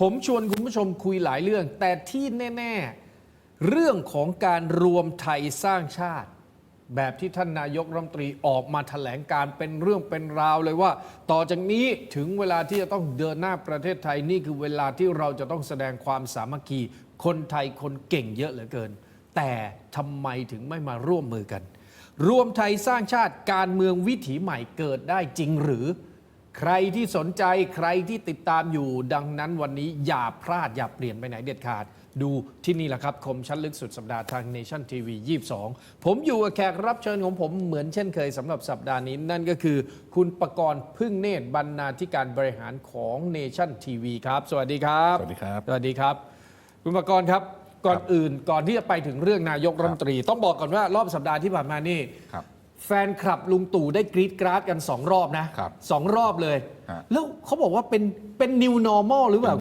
ผมชวนคุณผู้ชมคุยหลายเรื่อง แต่ที่แน่ ๆ เรื่องของการรวมไทยสร้างชาติ แบบที่ท่านนายกรัฐมนตรีออกมาแถลงการเป็นเรื่องเป็นราวเลยว่า ต่อจากนี้ถึงเวลาที่จะต้องเดินหน้าประเทศไทยนี่คือเวลาที่เราจะต้องแสดงความสามัคคี คนไทยคนเก่งเยอะเหลือเกิน แต่ทำไมถึงไม่มาร่วมมือกัน รวมไทยสร้างชาติการเมืองวิถีใหม่เกิดได้จริงหรือ ใครที่สนใจใครที่ติดตามอยู่ ดังนั้นวันนี้อย่าพลาดอย่าเปลี่ยนไปไหนเด็ดขาด ดูที่นี่แหละครับ คมชั้นลึกสุดสัปดาห์ทาง Nation TV 22 ผมอยู่กับแขกรับเชิญของผมเหมือนเช่นเคยสำหรับสัปดาห์นี้ นั่นก็คือ คุณประกรณ์พึ่งเนตรบรรณาธิการบริหารของ Nation TV ครับ สวัสดีครับ สวัสดีครับ สวัสดีครับ คุณประกรณ์ครับก่อนอื่นก่อนที่จะไปถึงเรื่องนายกรัฐมนตรี ต้องบอกก่อนว่ารอบสัปดาห์ที่ผ่านมานี่ครับ แฟนคลับลุงตู่ได้กรีดกราดกันสองรอบนะครับสองรอบเลย ฮะ แล้วเขาบอกว่าเป็นเป็น new normal หรือเปล่า